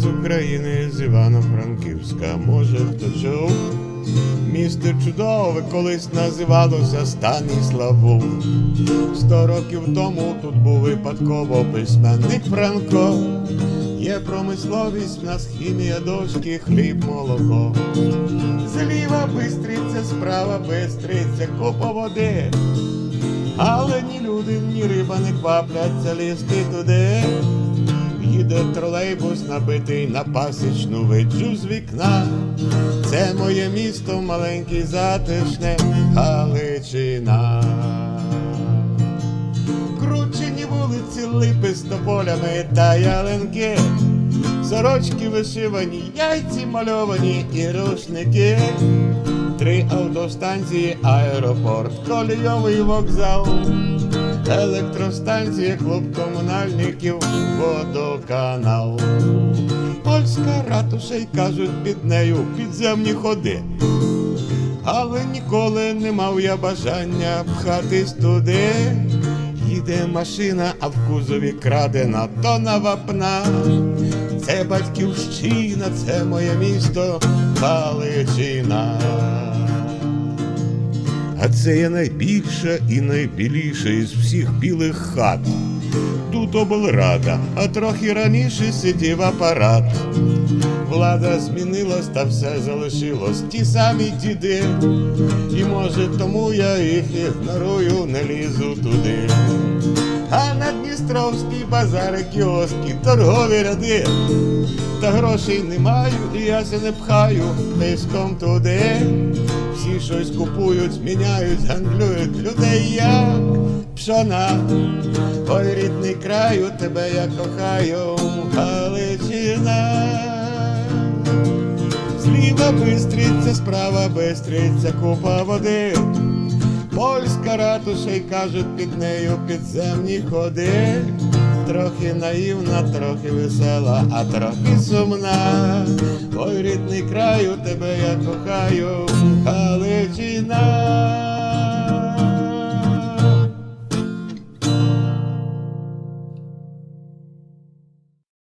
України з Івано-Франківська. Може хто чув? Місто чудове колись називалося Станіславу. Сто років тому тут був випадково письменник Франко. Є промисловість, в нас хімія, дошки, хліб, молоко. Зліва бистриця, справа бистриця, купа води. Але ні люди, ні риба не квапляться лізти туди. Їде тролейбус, набитий на пасічну виджу з вікна. Це моє місто, маленький затишне Галичина. Кручені вулиці, липи з тополями та ялинки. Сорочки вишивані, яйці мальовані і рушники. Три автостанції, аеропорт, колійовий вокзал, електростанція, клуб комунальників, водоканал. Польська ратуша й кажуть під нею підземні ходи. Але ніколи не мав я бажання пхатись туди. Їде машина, а в кузові крадена тона вапна. Це батьківщина, це моє місто Галичина. А це є найбільша і найбіліша із всіх білих хат. Тут облрада, а трохи раніше сидів апарат. Влада змінилась, та все залишилось ті самі діди. І може тому я їх ігнорую, не лізу туди. А на Дністровській базари кіоски, торгові ряди. Та грошей не маю, і я се не пхаю тиском туди. Щось купують, зміняють, гандлюють людей як пшона. Ой, рідний краю, тебе я кохаю, Галичина. Зліва бистриця, справа бистриця, купа води. Польська ратуша й кажуть під нею підземні ходи. Трохи наївна, трохи весела, а трохи сумна. Ой, рідний краю, тебе я кохаю,